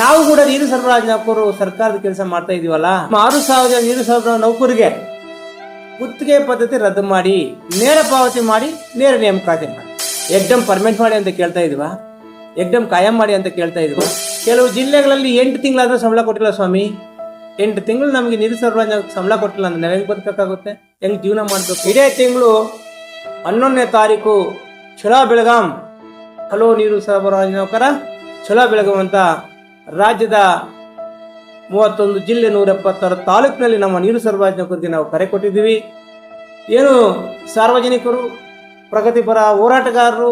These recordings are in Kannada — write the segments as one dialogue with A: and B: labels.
A: ನಾವು ಕೂಡ ನೀರು ಸರಬರಾಜು ನೌಕರು ಸರ್ಕಾರದ ಕೆಲಸ ಮಾಡ್ತಾ ಇದೀವಲ್ಲ? ಆರು ಸಾವಿರ ನೀರು ಸರಬರಾಜು ನೌಕರಿಗೆ ಗುತ್ತಿಗೆ ಪದ್ಧತಿ ರದ್ದು ಮಾಡಿ ನೇರ ಪಾವತಿ ಮಾಡಿ ನೇರ ನೇಮಕಾತಿ ಮಾಡಿ. ಎಕ್ಡಮ್ ಪರ್ಮನೆಂಟ್ ಮಾಡಿ ಅಂತ ಕೇಳ್ತಾ ಇದೀವಾ? ಎಕ್ಡಮ್ ಕಾಯಂ ಮಾಡಿ ಅಂತ ಕೇಳ್ತಾ ಇದೀವ? ಕೆಲವು ಜಿಲ್ಲೆಗಳಲ್ಲಿ ಎಂಟು ತಿಂಗಳಾದ್ರೂ ಸಂಬಳ ಕೊಟ್ಟಿಲ್ಲ ಸ್ವಾಮಿ. ಎಂಟು ತಿಂಗಳು ನಮಗೆ ನೀರು ಸರಬರಾಜು ಸಂಬಳ ಕೊಟ್ಟಿಲ್ಲ ಅಂದ್ರೆ ಹೆಂಗ್ ಬದುಕಕ್ಕಾಗುತ್ತೆ? ಹೆಂಗ್ ಜೀವನ ಮಾಡಬೇಕು? ಇದೇ ತಿಂಗಳು ಹನ್ನೊಂದನೇ ತಾರೀಕು ಛಲೋ ಬೆಳಗಾಂ. ಹಲೋ ನೀರು ಸರಬರಾಜು ನೌಕರ ಛಲೋ ಬೆಳಗಾಂ ಅಂತ ರಾಜ್ಯದ ಮೂವತ್ತೊಂದು ಜಿಲ್ಲೆ ನೂರ ಎಪ್ಪತ್ತಾರು ತಾಲೂಕಿನಲ್ಲಿ ನಮ್ಮ ನೀರು ಸರಬರಾಜಿನ ಕುರಿತು ನಾವು ಕರೆ ಕೊಟ್ಟಿದ್ದೀವಿ. ಏನು ಸಾರ್ವಜನಿಕರು, ಪ್ರಗತಿಪರ ಹೋರಾಟಗಾರರು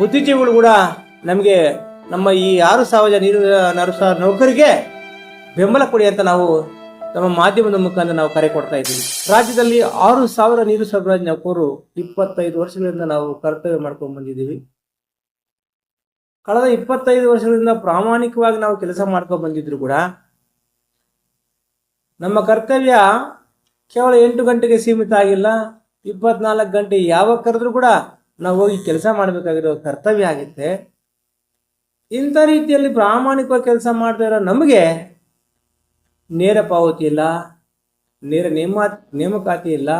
A: ಬುದ್ಧಿಜೀವಿಗಳು ಕೂಡ ನಮಗೆ ನಮ್ಮ ಈ ಆರು ಸಾವಿರ ನೀರು ಸಾವಿರ ನೌಕರಿಗೆ ಬೆಂಬಲ ಕೊಡಿ ಅಂತ ನಾವು ನಮ್ಮ ಮಾಧ್ಯಮದ ಮುಖಾಂತರ ನಾವು ಕರೆ ಕೊಡ್ತಾ ಇದ್ದೀವಿ. ರಾಜ್ಯದಲ್ಲಿ ಆರು ಸಾವಿರ ನೀರು ಸರಬರಾಜು ನೌಕರು ಇಪ್ಪತ್ತೈದು ವರ್ಷಗಳಿಂದ ನಾವು ಕರ್ತವ್ಯ ಮಾಡ್ಕೊಂಡು ಬಂದಿದ್ದೀವಿ. ಕಳೆದ ಇಪ್ಪತ್ತೈದು ವರ್ಷಗಳಿಂದ ಪ್ರಾಮಾಣಿಕವಾಗಿ ನಾವು ಕೆಲಸ ಮಾಡ್ಕೊಂಡು ಬಂದಿದ್ರು ಕೂಡ ನಮ್ಮ ಕರ್ತವ್ಯ ಕೇವಲ ಎಂಟು ಗಂಟೆಗೆ ಸೀಮಿತ ಆಗಿಲ್ಲ, ಇಪ್ಪತ್ನಾಲ್ಕು ಗಂಟೆ ಯಾವಾಗ ಕರೆದ್ರೂ ಕೂಡ ನಾವು ಹೋಗಿ ಕೆಲಸ ಮಾಡಬೇಕಾಗಿರೋ ಕರ್ತವ್ಯ ಆಗುತ್ತೆ. ಇಂಥ ರೀತಿಯಲ್ಲಿ ಪ್ರಾಮಾಣಿಕವಾಗಿ ಕೆಲಸ ಮಾಡ್ತಾ ಇರೋ ನಮಗೆ ನೇರ ಪಾವತಿ ಇಲ್ಲ, ನೇರ ನೇಮ, ನೇಮಕಾತಿ ಇಲ್ಲ,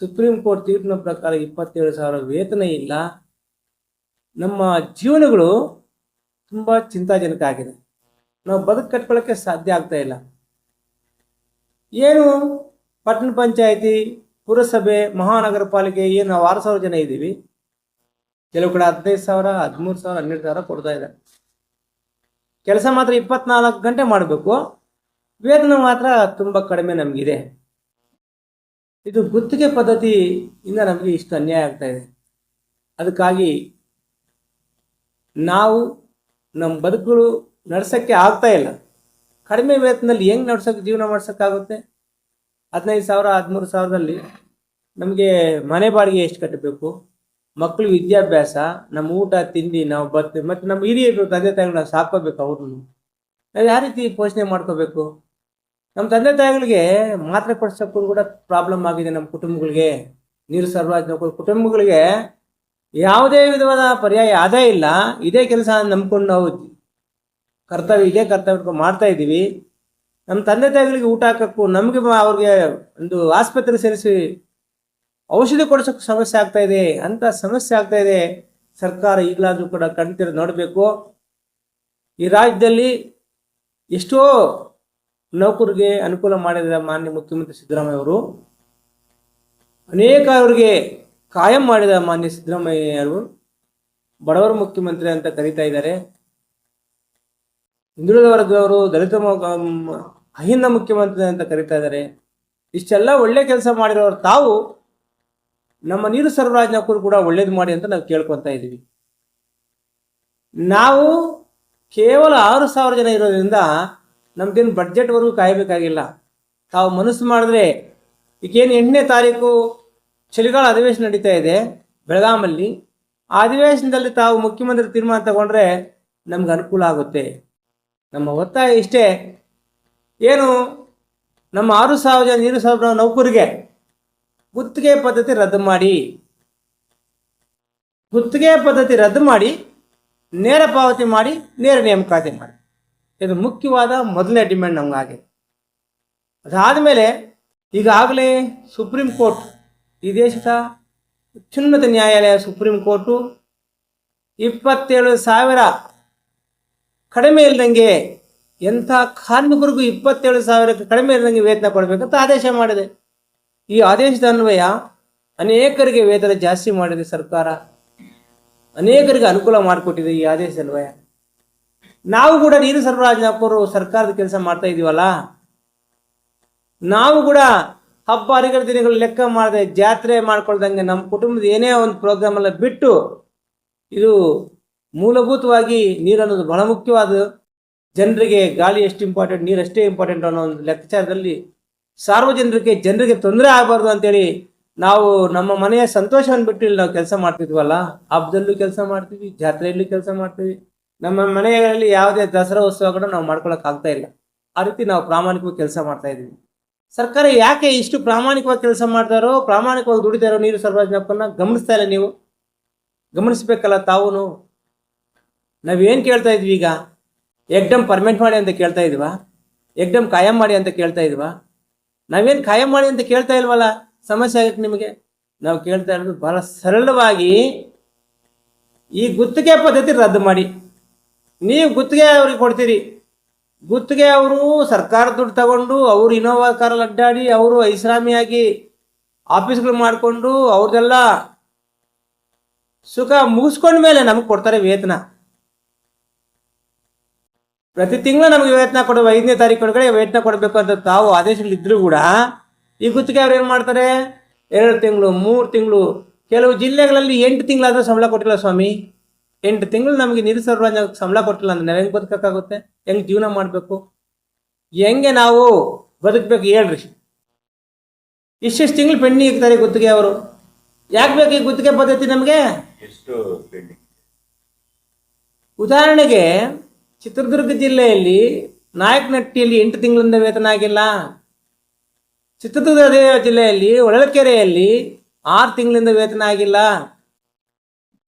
A: ಸುಪ್ರೀಂ ಕೋರ್ಟ್ ತೀರ್ಪಿನ ಪ್ರಕಾರ ಇಪ್ಪತ್ತೇಳು ಸಾವಿರ ವೇತನ ಇಲ್ಲ. ನಮ್ಮ ಜೀವನಗಳು ತುಂಬ ಚಿಂತಾಜನಕ ಆಗಿದೆ. ನಾವು ಬದುಕು ಕಟ್ಕೊಳ್ಳೋಕ್ಕೆ ಸಾಧ್ಯ ಆಗ್ತಾ ಇಲ್ಲ. ಏನು ಪಟ್ಟಣ ಪಂಚಾಯಿತಿ, ಪುರಸಭೆ ಮಹಾನಗರ ಪಾಲಿಕೆ ಏನು ನಾವು ಆರು ಸಾವಿರ ಜನ ಇದ್ದೀವಿ. ಕೆಲವು ಕಡೆ ಹದಿನೈದು ಸಾವಿರ, ಹದಿಮೂರು ಸಾವಿರ, ಹನ್ನೆರಡು ಸಾವಿರ ಕೊಡ್ತಾ ಇದೆ. ಕೆಲಸ ಮಾತ್ರ ಇಪ್ಪತ್ನಾಲ್ಕು ಗಂಟೆ ಮಾಡಬೇಕು. ವೇತನ ಮಾತ್ರ ತುಂಬ ಕಡಿಮೆ ನಮಗಿದೆ. ಇದು ಗುತ್ತಿಗೆ ಪದ್ಧತಿಯಿಂದ ನಮಗೆ ಇಷ್ಟು ಅನ್ಯಾಯ ಆಗ್ತಾ ಇದೆ. ಅದಕ್ಕಾಗಿ ನಾವು ನಮ್ಮ ಬದುಕುಗಳು ನಡ್ಸೋಕ್ಕೆ ಆಗ್ತಾ ಇಲ್ಲ. ಕಡಿಮೆ ವೇತನದಲ್ಲಿ ಹೆಂಗೆ ನಡ್ಸೋಕ್ಕೆ ಜೀವನ ಮಾಡ್ಸೋಕ್ಕಾಗುತ್ತೆ? ಹದಿನೈದು ಸಾವಿರ, ಹದಿಮೂರು ಸಾವಿರದಲ್ಲಿ ನಮಗೆ ಮನೆ ಬಾಡಿಗೆ ಎಷ್ಟು ಕಟ್ಟಬೇಕು? ಮಕ್ಕಳು ವಿದ್ಯಾಭ್ಯಾಸ ನಮ್ಮ ಊಟ, ತಿಂಡಿ, ನಾವು ಬರ್ತೀವಿ. ಮತ್ತು ನಮ್ಮ ಹಿರಿಯರು, ತಂದೆ ತಾಯಿಗಳು ನಾವು ಸಾಕೋಬೇಕು ಅವ್ರನ್ನು. ನಾವು ಯಾವ ರೀತಿ ಪೋಷಣೆ ಮಾಡ್ಕೋಬೇಕು? ನಮ್ಮ ತಂದೆ ತಾಯಿಗಳಿಗೆ ಮಾತ್ರೆ ಕೊಡ್ಸೋಕ್ಕೂ ಕೂಡ ಪ್ರಾಬ್ಲಮ್ ಆಗಿದೆ ನಮ್ಮ ಕುಟುಂಬಗಳಿಗೆ. ನೀರು ಸರಬರಾಜು ಕುಟುಂಬಗಳಿಗೆ ಯಾವುದೇ ವಿಧವಾದ ಪರ್ಯಾಯ ಅದೇ ಇಲ್ಲ. ಇದೇ ಕೆಲಸ ನಂಬ್ಕೊಂಡು ನಾವು ಕರ್ತವ್ಯ, ಇದೇ ಕರ್ತವ್ಯ ಮಾಡ್ತಾ ಇದ್ದೀವಿ. ನಮ್ಮ ತಂದೆ ತಾಯಿಗಳಿಗೆ ಊಟ ಹಾಕಕ್ಕೂ ನಮಗೆ ಅವ್ರಿಗೆ ಒಂದು ಆಸ್ಪತ್ರೆ ಸೇರಿಸಿ ಔಷಧಿ ಕೊಡಿಸೋಕೆ ಸಮಸ್ಯೆ ಆಗ್ತಾ ಇದೆ, ಅಂತ ಸಮಸ್ಯೆ ಆಗ್ತಾ ಇದೆ. ಸರ್ಕಾರ ಈಗಲಾದರೂ ಕೂಡ ಕಣ್ತಿರ ನೋಡಬೇಕು. ಈ ರಾಜ್ಯದಲ್ಲಿ ಎಷ್ಟೋ ನೌಕರಿಗೆ ಅನುಕೂಲ ಮಾಡಿದ ಮಾನ್ಯ ಮುಖ್ಯಮಂತ್ರಿ ಸಿದ್ದರಾಮಯ್ಯ ಅವರು ಅನೇಕ ಅವರಿಗೆ ಕಾಯಂ ಮಾಡಿದ ಮಾನ್ಯ ಸಿದ್ದರಾಮಯ್ಯರು ಬಡವರ ಮುಖ್ಯಮಂತ್ರಿ ಅಂತ ಕರೀತಾ ಇದ್ದಾರೆ. ಹಿಂದುಳಿದ ವರ್ಗದವರು ದಲಿತ ಅಹಿಂದ ಮುಖ್ಯಮಂತ್ರಿ ಅಂತ ಕರೀತಾ ಇದ್ದಾರೆ. ಇಷ್ಟೆಲ್ಲ ಒಳ್ಳೆ ಕೆಲಸ ಮಾಡಿರೋರು ತಾವು, ನಮ್ಮ ನೀರು ಸರಬರಾಜ್ನಕ್ಕೂ ಕೂಡ ಒಳ್ಳೇದು ಮಾಡಿ ಅಂತ ನಾವು ಕೇಳ್ಕೊತಾ ಇದ್ದೀವಿ. ನಾವು ಕೇವಲ ಆರು ಸಾವಿರ ಜನ ಇರೋದ್ರಿಂದ ನಮ್ಗೇನು ಬಡ್ಜೆಟ್ವರೆಗೂ ಕಾಯಬೇಕಾಗಿಲ್ಲ. ತಾವು ಮನಸ್ಸು ಮಾಡಿದ್ರೆ ಈಗೇನು ಎಂಟನೇ ತಾರೀಕು ಚಳಿಗಾಲ ಅಧಿವೇಶನ ನಡೀತಾ ಇದೆ ಬೆಳಗಾಮಲ್ಲಿ ಆ ಅಧಿವೇಶನದಲ್ಲಿ ತಾವು ಮುಖ್ಯಮಂತ್ರಿ ತೀರ್ಮಾನ ತಗೊಂಡ್ರೆ ನಮ್ಗೆ ಅನುಕೂಲ ಆಗುತ್ತೆ. ನಮ್ಮ ಒತ್ತಾಯ ಇಷ್ಟೇ. ಏನು, ನಮ್ಮ ಆರು ಸಾವಿರ ಜನ ನೀರು ಸಾವಿರ ನೌಕರಿಗೆ ಗುತ್ತಿಗೆ ಪದ್ಧತಿ ರದ್ದು ಮಾಡಿ. ಗುತ್ತಿಗೆ ಪದ್ಧತಿ ರದ್ದು ಮಾಡಿ, ನೇರ ಪಾವತಿ ಮಾಡಿ, ನೇರ ನೇಮಕಾತಿ ಮಾಡಿ. ಇದು ಮುಖ್ಯವಾದ ಮೊದಲನೇ ಡಿಮ್ಯಾಂಡ್ ನಮಗಾಗಿದೆ ಅದಾದಮೇಲೆ ಈಗಾಗಲೇ ಸುಪ್ರೀಂ ಕೋರ್ಟ್ ಈ ದೇಶದ ಅತ್ಯುನ್ನತ ನ್ಯಾಯಾಲಯ ಸುಪ್ರೀಂ ಕೋರ್ಟು ಇಪ್ಪತ್ತೇಳು ಸಾವಿರ ಕಡಿಮೆ ಇಲ್ಲದಂಗೆ ಎಂಥ ಕಾರ್ಮಿಕರಿಗೂ ಇಪ್ಪತ್ತೇಳು ಸಾವಿರಕ್ಕೆ ಕಡಿಮೆ ಇಲ್ಲದಂಗೆ ವೇತನ ಕೊಡಬೇಕಂತ ಆದೇಶ ಮಾಡಿದೆ. ಈ ಆದೇಶದ ಅನ್ವಯ ಅನೇಕರಿಗೆ ವೇತನ ಜಾಸ್ತಿ ಮಾಡಿದೆ ಸರ್ಕಾರ. ಅನೇಕರಿಗೆ ಅನುಕೂಲ ಮಾಡಿಕೊಟ್ಟಿದೆ ಈ ಆದೇಶದ ಅನ್ವಯ. ನಾವು ಕೂಡ ನೀರು ಸರಬರಾಜು ನೌಕರು ಸರ್ಕಾರದ ಕೆಲಸ ಮಾಡ್ತಾ ಇದೀವಲ್ಲ? ನಾವು ಕೂಡ ಹಬ್ಬ ಹರಿಗಳ ದಿನಗಳು ಲೆಕ್ಕ ಮಾಡದೆ ಜಾತ್ರೆ ಮಾಡ್ಕೊಳ್ದಂಗೆ ನಮ್ಮ ಕುಟುಂಬದ ಏನೇ ಒಂದು ಪ್ರೋಗ್ರಾಮ್ ಎಲ್ಲ ಬಿಟ್ಟು ಇದು ಮೂಲಭೂತವಾಗಿ ನೀರು ಅನ್ನೋದು ಬಹಳ ಮುಖ್ಯವಾದ ಜನರಿಗೆ ಗಾಳಿ ಎಷ್ಟು ಇಂಪಾರ್ಟೆಂಟ್ ನೀರು ಅಷ್ಟೇ ಇಂಪಾರ್ಟೆಂಟ್ ಅನ್ನೋ ಒಂದು ಲೆಕ್ಕಾಚಾರದಲ್ಲಿ ಸಾರ್ವಜನಿಕರಿಗೆ ಜನರಿಗೆ ತೊಂದರೆ ಆಗಬಾರ್ದು ಅಂತೇಳಿ ನಾವು ನಮ್ಮ ಮನೆಯ ಸಂತೋಷವನ್ನು ಬಿಟ್ಟು ನಾವು ಕೆಲಸ ಮಾಡ್ತಿದ್ವಲ್ಲ, ಹಬ್ಬದಲ್ಲೂ ಕೆಲಸ ಮಾಡ್ತೀವಿ, ಜಾತ್ರೆಯಲ್ಲೂ ಕೆಲಸ ಮಾಡ್ತೀವಿ. ನಮ್ಮ ಮನೆಗಳಲ್ಲಿ ಯಾವುದೇ ದಸರಾ ಉತ್ಸವಗಳು ನಾವು ಮಾಡ್ಕೊಳಕ್ ಆಗ್ತಾ ಇಲ್ಲ. ಆ ರೀತಿ ನಾವು ಪ್ರಾಮಾಣಿಕವಾಗಿ ಕೆಲಸ ಮಾಡ್ತಾ ಇದ್ದೀವಿ. ಸರ್ಕಾರ ಯಾಕೆ ಇಷ್ಟು ಪ್ರಾಮಾಣಿಕವಾಗಿ ಕೆಲಸ ಮಾಡ್ತಾರೋ, ಪ್ರಾಮಾಣಿಕವಾಗಿ ದುಡಿತಾರೋ ನೀರು ಸರಬರಾಜಿನಪ್ಪನ್ನ ಗಮನಿಸ್ತಾ ಇಲ್ಲ ನೀವು. ಗಮನಿಸ್ಬೇಕಲ್ಲ ತಾವು ನಾವೇನು ಕೇಳ್ತಾ ಇದ್ವಿ ಈಗ? ಎಗ್ಡಮ್ ಪರ್ಮೆಂಟ್ ಮಾಡಿ ಅಂತ ಕೇಳ್ತಾ ಇದ್ವಾ? ಎಗ್ಡಮ್ ಕಾಯಂ ಮಾಡಿ ಅಂತ ಕೇಳ್ತಾ ಇದ್ವಾ? ನಾವೇನು ಕಾಯಂ ಮಾಡಿ ಅಂತ ಕೇಳ್ತಾ ಇಲ್ವಲ್ಲ? ಸಮಸ್ಯೆ ಆಗಕ್ಕೆ ನಿಮಗೆ? ನಾವು ಕೇಳ್ತಾ ಇರೋದು ಬಹಳ ಸರಳವಾಗಿ ಈ ಗುತ್ತಿಗೆ ಪದ್ಧತಿ ರದ್ದು ಮಾಡಿ. ನೀವು ಗುತ್ತಿಗೆ ಅವ್ರಿಗೆ ಕೊಡ್ತೀರಿ. ಗುತ್ತಿಗೆ ಅವರು ಸರ್ಕಾರ ದುಡ್ಡು ತಗೊಂಡು ಅವರು ಇನೋವಾ ಕಾರಲ್ಲಿ ಅಡ್ಡಾಡಿ ಅವರು ಐಸ್ರಾಮಿಯಾಗಿ ಆಫೀಸ್ಗಳು ಮಾಡಿಕೊಂಡು ಅವ್ರದೆಲ್ಲ ಸುಖ ಮುಗಿಸ್ಕೊಂಡ ಮೇಲೆ ನಮಗೆ ಕೊಡ್ತಾರೆ ವೇತನ. ಪ್ರತಿ ತಿಂಗಳು ನಮಗೆ ವೇತನ ಕೊಡುವ ಐದನೇ ತಾರೀಕು ಒಳಗಡೆ ವೇತನ ಕೊಡಬೇಕು ಅಂತ ತಾವು ಆದೇಶಗಳಿದ್ರೂ ಕೂಡ ಈ ಗುತ್ತಿಗೆ ಅವ್ರು ಏನು ಮಾಡ್ತಾರೆ? ಎರಡು ತಿಂಗಳು, ಮೂರು ತಿಂಗಳು, ಕೆಲವು ಜಿಲ್ಲೆಗಳಲ್ಲಿ ಎಂಟು ತಿಂಗಳಾದರೂ ಸಂಬಳ ಕೊಟ್ಟಿಲ್ಲ ಸ್ವಾಮಿ. ಎಂಟು ತಿಂಗಳು ನಮಗೆ ನೀರು ಸರಬರಾಜು ಸಂಬಳ ಕೊಟ್ಟಿಲ್ಲ ಅಂದ್ರೆ ನಾವು ಹೆಂಗೆ ಬದುಕಕ್ಕಾಗುತ್ತೆ. ಹೆಂಗೆ ಜೀವನ ಮಾಡಬೇಕು? ಹೆಂಗೆ ನಾವು ಬದುಕಬೇಕು ಹೇಳ್ರಿ. ಇಷ್ಟಿಷ್ಟು ತಿಂಗಳು ಪೆಂಡಿಂಗ್ ಇರ್ತಾರೆ ಗುತ್ತಿಗೆ ಅವರು. ಯಾಕೆ ಬೇಕು ಈ ಗುತ್ತಿಗೆ ಪದ್ಧತಿ ನಮಗೆ? ಉದಾಹರಣೆಗೆ ಚಿತ್ರದುರ್ಗ ಜಿಲ್ಲೆಯಲ್ಲಿ ನಾಯಕನಟ್ಟಿಯಲ್ಲಿ ಎಂಟು ತಿಂಗಳಿಂದ ವೇತನ ಆಗಿಲ್ಲ. ಚಿತ್ರದುರ್ಗ ಜಿಲ್ಲೆಯಲ್ಲಿ ಹೊಳಲ್ಕೆರೆಯಲ್ಲಿ ಆರು ತಿಂಗಳಿಂದ ವೇತನ ಆಗಿಲ್ಲ.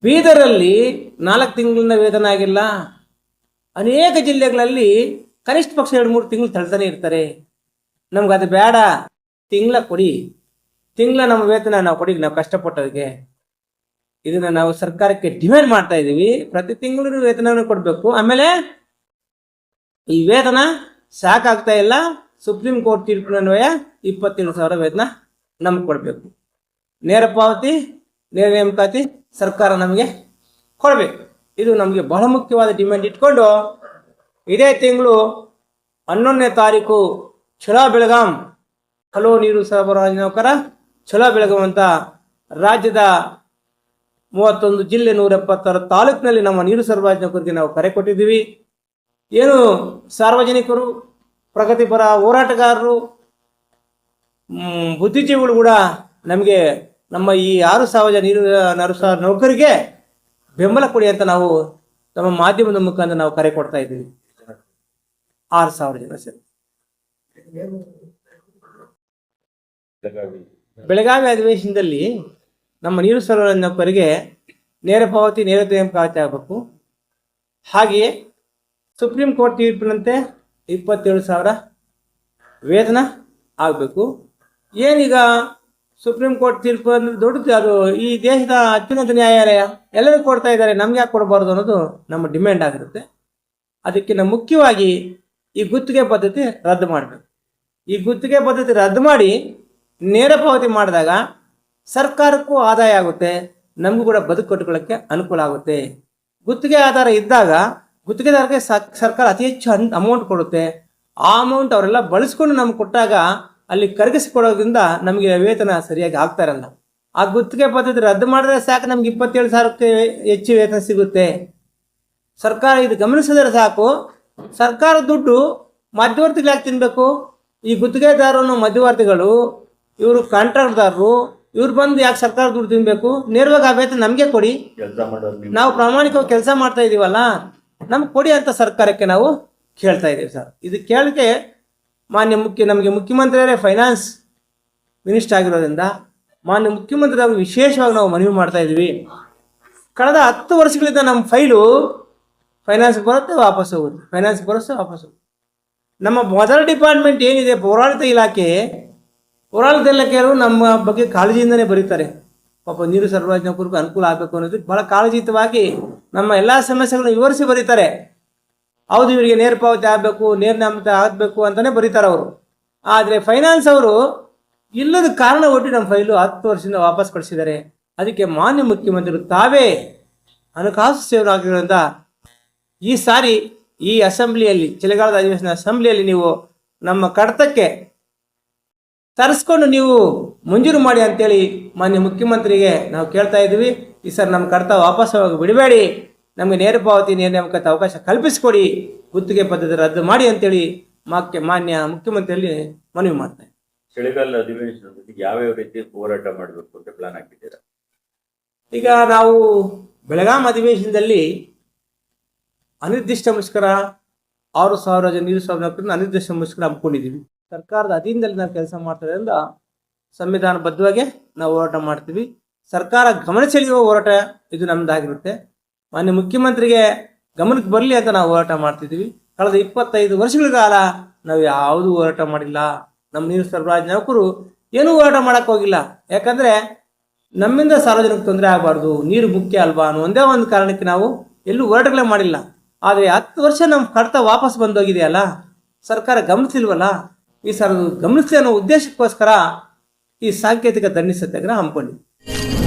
A: ಬೀದರಲ್ಲಿ ನಾಲ್ಕು ತಿಂಗಳಿಂದ ವೇತನ ಆಗಿಲ್ಲ. ಅನೇಕ ಜಿಲ್ಲೆಗಳಲ್ಲಿ ಕನಿಷ್ಠ ಪಕ್ಷ ಎರಡು ಮೂರು ತಿಂಗಳು ತಳ್ತಾನೆ ಇರ್ತಾರೆ. ನಮ್ಗೆ ಅದು ಬೇಡ. ತಿಂಗಳ ಕೊಡಿ. ತಿಂಗಳ ನಮ್ಮ ವೇತನ ನಾವು ಕೊಡಿ, ನಾವು ಕಷ್ಟಪಟ್ಟೋದಕ್ಕೆ ಇದನ್ನ ನಾವು ಸರ್ಕಾರಕ್ಕೆ ಡಿಮ್ಯಾಂಡ್ ಮಾಡ್ತಾ ಇದ್ದೀವಿ ಪ್ರತಿ ತಿಂಗಳು ವೇತನವನ್ನು ಕೊಡಬೇಕು. ಆಮೇಲೆ ಈ ವೇತನ ಸಾಕಾಗ್ತಾ ಇಲ್ಲ. ಸುಪ್ರೀಂ ಕೋರ್ಟ್ ತೀರ್ಪಿನನ್ವಯ ಇಪ್ಪತ್ತೇಳು ಸಾವಿರ ವೇತನ ನಮ್ಗೆ ಕೊಡಬೇಕು. ನೇರ ಪಾವತಿ ನೇಮಕಾತಿ ಸರ್ಕಾರ ನಮಗೆ ಕೊಡಬೇಕು. ಇದು ನಮಗೆ ಬಹಳ ಮುಖ್ಯವಾದ ಡಿಮ್ಯಾಂಡ್ ಇಟ್ಕೊಂಡು ಇದೇ ತಿಂಗಳು ಹನ್ನೊಂದನೇ ತಾರೀಕು ಛಲೋ ಬೆಳಗಾಂ ಹಲೋ ನೀರು ಸರಬರಾಜು ನೌಕರ ಛಲೋ ಬೆಳಗಾಂ ಅಂತ ರಾಜ್ಯದ ಮೂವತ್ತೊಂದು ಜಿಲ್ಲೆ ನೂರ ಎಪ್ಪತ್ತಾರು ತಾಲೂಕಿನಲ್ಲಿ ನಮ್ಮ ನೀರು ಸರಬರಾಜು ನೌಕರಿಗೆ ನಾವು ಕರೆ ಕೊಟ್ಟಿದ್ದೀವಿ. ಏನು ಸಾರ್ವಜನಿಕರು, ಪ್ರಗತಿಪರ ಹೋರಾಟಗಾರರು ಬುದ್ಧಿಜೀವಿಗಳು ಕೂಡ ನಮಗೆ ನಮ್ಮ ಈ ಆರು ಸಾವಿರ ನೀರು, ಆರು ಸಾವಿರ ನೌಕರಿಗೆ ಬೆಂಬಲ ಕೊಡಿ ಅಂತ ನಾವು ನಮ್ಮ ಮಾಧ್ಯಮದ ಮುಖಾಂತರ ನಾವು ಕರೆ ಕೊಡ್ತಾ ಇದ್ದೀವಿ. ಆರು ಸಾವಿರ ಜನ ಸರ್.
B: ಬೆಳಗಾವಿ
A: ಅಧಿವೇಶನದಲ್ಲಿ ನಮ್ಮ ನೀರು ಸರಬರಾಜು ನೌಕರಿಗೆ ನೇರ ಪಾವತಿ ನೇರ ಪಾವತಿ ಆಗಬೇಕು. ಹಾಗೆಯೇ ಸುಪ್ರೀಂ ಕೋರ್ಟ್ ತೀರ್ಪಿನಂತೆ ಇಪ್ಪತ್ತೇಳು ಸಾವಿರ ವೇತನ ಆಗಬೇಕು. ಏನೀಗ ಸುಪ್ರೀಂ ಕೋರ್ಟ್ ತೀರ್ಪು ಅಂದ್ರೆ ದೊಡ್ಡದು ಅದು ಈ ದೇಶದ ಅತ್ಯುನ್ನತ ನ್ಯಾಯಾಲಯ ಎಲ್ಲರಿಗೂ ಕೊಡ್ತಾ ಇದ್ದಾರೆ, ನಮ್ಗೆ ಯಾಕೆ ಕೊಡಬಾರ್ದು ಅನ್ನೋದು ನಮ್ಮ ಡಿಮ್ಯಾಂಡ್ ಆಗಿರುತ್ತೆ. ಅದಕ್ಕಿಂತ ಮುಖ್ಯವಾಗಿ ಈ ಗುತ್ತಿಗೆ ಪದ್ಧತಿ ರದ್ದು ಮಾಡಬೇಕು. ಈ ಗುತ್ತಿಗೆ ಪದ್ಧತಿ ರದ್ದು ಮಾಡಿ ನೇರ ಪಾವತಿ ಮಾಡಿದಾಗ ಸರ್ಕಾರಕ್ಕೂ ಆದಾಯ ಆಗುತ್ತೆ, ನಮಗೂ ಕೂಡ ಬದುಕು ಕಟ್ಟಿಕೊಳ್ಳೋಕ್ಕೆ ಅನುಕೂಲ ಆಗುತ್ತೆ. ಗುತ್ತಿಗೆ ಆಧಾರ ಇದ್ದಾಗ ಗುತ್ತಿಗೆದಾರರಿಗೆ ಸರ್ಕಾರ ಅತಿ ಹೆಚ್ಚು ಅಮೌಂಟ್ ಕೊಡುತ್ತೆ. ಆ ಅಮೌಂಟ್ ಅವರೆಲ್ಲ ಬಳಸ್ಕೊಂಡು ನಮ್ಗೆ ಕೊಟ್ಟಾಗ ಅಲ್ಲಿ ಕರಗಿಸಿಕೊಡೋದ್ರಿಂದ ನಮಗೆ ವೇತನ ಸರಿಯಾಗಿ ಆಗ್ತಾ ಇರಲ್ಲ ಆ ಗುತ್ತಿಗೆ ಪದ್ಧತಿ ರದ್ದು ಮಾಡಿದ್ರೆ ಸಾಕು ನಮ್ಗೆ ಇಪ್ಪತ್ತೇಳು ಸಾವಿರಕ್ಕೆ ಹೆಚ್ಚು ವೇತನ ಸಿಗುತ್ತೆ. ಸರ್ಕಾರ ಇದು ಗಮನಿಸಿದ್ರೆ ಸಾಕು ಸರ್ಕಾರ ದುಡ್ಡು ಮಧ್ಯವರ್ತಿಗಳು ಯಾಕೆ ತಿನ್ಬೇಕು. ಈ ಗುತ್ತಿಗೆದಾರನು ಮಧ್ಯವರ್ತಿಗಳು ಇವರು ಕಾಂಟ್ರಾಕ್ಟ್ದಾರರು ಇವ್ರು ಬಂದು ಯಾಕೆ ಸರ್ಕಾರ ದುಡ್ಡು ತಿನ್ಬೇಕು? ನೇರವಾಗಿ ಆ ವೇತನ ನಮಗೆ ಕೊಡಿ.
B: ನಾವು.
A: ಪ್ರಾಮಾಣಿಕವಾಗಿ ಕೆಲಸ ಮಾಡ್ತಾ ಇದ್ದೀವಲ್ಲ ನಮ್ಗೆ ಕೊಡಿ ಅಂತ ಸರ್ಕಾರಕ್ಕೆ ನಾವು ಕೇಳ್ತಾ ಇದ್ದೀವಿ ಸರ್. ಇದು ಕೇಳಕ್ಕೆ ಮಾನ್ಯ ಮುಖ್ಯ, ನಮಗೆ ಮುಖ್ಯಮಂತ್ರಿಯವರೇ ಫೈನಾನ್ಸ್ ಮಿನಿಸ್ಟರ್ ಆಗಿರೋದ್ರಿಂದ ಮಾನ್ಯ ಮುಖ್ಯಮಂತ್ರಿ ಅವರು ವಿಶೇಷವಾಗಿ ನಾವು ಮನವಿ ಮಾಡ್ತಾ ಇದ್ದೀವಿ ಕಳೆದ ಹತ್ತು ವರ್ಷಗಳಿಂದ ನಮ್ಮ ಫೈಲು ಫೈನಾನ್ಸ್ಗೆ ಬರುತ್ತೆ ವಾಪಸ್ ಹೋಗುತ್ತೆ. ಫೈನಾನ್ಸ್ಗೆ ಬರುತ್ತೆ ವಾಪಸ್ ಹೋಗುತ್ತೆ. ನಮ್ಮ ಮೊದಲ ಡಿಪಾರ್ಟ್ಮೆಂಟ್ ಏನಿದೆ, ಪೌರಾಡಳಿತ ಇಲಾಖೆ, ಪೌರಾಡಳಿತ ಇಲಾಖೆಯವರು ನಮ್ಮ ಬಗ್ಗೆ ಕಾಳಜಿಯಿಂದನೇ ಬರೀತಾರೆ. ಪಾಪ ನೀರು ಸರಬರಾಜು ನೌಕರಿಗೂ ಅನುಕೂಲ ಆಗಬೇಕು ಅನ್ನೋದಕ್ಕೆ ಭಾಳ ಕಾಳಜಿಯುತವಾಗಿ ನಮ್ಮ ಎಲ್ಲ ಸಮಸ್ಯೆಗಳನ್ನು ವಿವರಿಸಿ ಬರೀತಾರೆ. ಹೌದು, ಇವರಿಗೆ ನೇರ ಪಾವತಿ ಆಗಬೇಕು, ನೇರ ಆಗಬೇಕು ಅಂತಲೇ ಬರೀತಾರೆ ಅವರು. ಆದರೆ ಫೈನಾನ್ಸ್ ಅವರು ಇಲ್ಲದ ಕಾರಣ ಒಟ್ಟು ನಮ್ಮ ಫೈಲು ಹತ್ತು ವರ್ಷದಿಂದ ವಾಪಸ್ ಕಳಿಸಿದ್ದಾರೆ. ಅದಕ್ಕೆ ಮಾನ್ಯ ಮುಖ್ಯಮಂತ್ರಿಗಳು ತಾವೇ ಹಣಕಾಸು ಸೇವರಾಗಿರೋದ್ರಿಂದ ಈ ಸಾರಿ ಈ ಅಸೆಂಬ್ಲಿಯಲ್ಲಿ, ಚಳಿಗಾಲದ ಅಧಿವೇಶನ ಅಸೆಂಬ್ಲಿಯಲ್ಲಿ ನೀವು ನಮ್ಮ ಕಡತಕ್ಕೆ ತರಿಸ್ಕೊಂಡು ನೀವು ಮಂಜೂರು ಮಾಡಿ ಅಂತೇಳಿ ಮಾನ್ಯ ಮುಖ್ಯಮಂತ್ರಿಗೆ ನಾವು ಕೇಳ್ತಾ ಇದ್ದೀವಿ. ಈ ಸರ್ ನಮ್ಮ ಕಡತ ವಾಪಸ್ ಹೋಗಿ ಬಿಡಬೇಡಿ. ನಮಗೆ ನೇರ ಪಾವತಿ ನೇರ ನೇಮಕಾತಿ ಅವಕಾಶ ಕಲ್ಪಿಸಿಕೊಡಿ. ಗುತ್ತಿಗೆ ಪದ್ಧತಿ ರದ್ದು ಮಾಡಿ ಅಂತೇಳಿ ಮಾಕ್ಯ ಮಾನ್ಯ ಮುಖ್ಯಮಂತ್ರಿಯಲ್ಲಿ ಮನವಿ ಮಾಡ್ತಾ ಚಳಿಗಾಲದ
B: ಚಳಿಗಾಲ ಅಧಿವೇಶನದಲ್ಲಿ ಯಾವ್ಯಾವ ರೀತಿ ಹೋರಾಟ ಮಾಡಬೇಕು ಅಂತ ಪ್ಲಾನ್ ಹಾಕಿದ್ದೀರಾ?
A: ಈಗ ನಾವು ಬೆಳಗಾಂ ಅಧಿವೇಶನದಲ್ಲಿ ಅನಿರ್ದಿಷ್ಟ ಮುಷ್ಕರ ಆರು ಸಾವಿರ ಜನ ನೀರು ಸಾವಿರ ನೌಕರರನ್ನ ಅನಿರ್ದಿಷ್ಟ ಮುಷ್ಕರ ಹಮ್ಮಿಕೊಂಡಿದ್ದೀವಿ. ಸರ್ಕಾರದ ಅಧೀನದಲ್ಲಿ ನಾವು ಕೆಲಸ ಮಾಡ್ತಿರೋದ್ರಿಂದ ಸಂವಿಧಾನಬದ್ಧವಾಗಿ ನಾವು ಹೋರಾಟ ಮಾಡ್ತೀವಿ. ಸರ್ಕಾರ ಗಮನ ಸೆಳೆಯುವ ಹೋರಾಟ ಇದು ನಮ್ದಾಗಿರುತ್ತೆ. ಮಾನ್ಯ ಮುಖ್ಯಮಂತ್ರಿಗೆ ಗಮನಕ್ಕೆ ಬರಲಿ ಅಂತ ನಾವು ಹೋರಾಟ ಮಾಡ್ತಿದ್ದೀವಿ. ಕಳೆದ ಇಪ್ಪತ್ತೈದು ವರ್ಷಗಳ ಕಾಲ ನಾವು ಯಾವುದೂ ಹೋರಾಟ ಮಾಡಿಲ್ಲ. ನಮ್ಮ ನೀರು ಸರಬರಾಜು ನೌಕರು ಏನೂ ಹೋರಾಟ ಮಾಡಕ್ ಹೋಗಿಲ್ಲ. ಯಾಕಂದ್ರೆ ನಮ್ಮಿಂದ ಸಾರ್ವಜನಿಕ ತೊಂದರೆ ಆಗಬಾರ್ದು, ನೀರು ಮುಖ್ಯ ಅಲ್ವಾ ಅನ್ನೋ ಒಂದೇ ಒಂದು ಕಾರಣಕ್ಕೆ ನಾವು ಎಲ್ಲೂ ಹೋರಾಟಗಳೇ ಮಾಡಿಲ್ಲ. ಆದರೆ ಹತ್ತು ವರ್ಷ ನಮ್ಮ ಕಡತ ವಾಪಸ್ ಬಂದೋಗಿದೆಯಲ್ಲ ಸರ್ಕಾರ ಗಮನಿಸಿಲ್ವಲ್ಲ? ಈ ಸರ್ ಗಮನಿಸಿ ಅನ್ನೋ ಉದ್ದೇಶಕ್ಕೋಸ್ಕರ ಈ ಸಾಂಕೇತಿಕ ದಂಡಿ ಸತ್ಯಾಗ್ರಹ ಹಮ್ಮಿಕೊಂಡಿದ್ವಿ.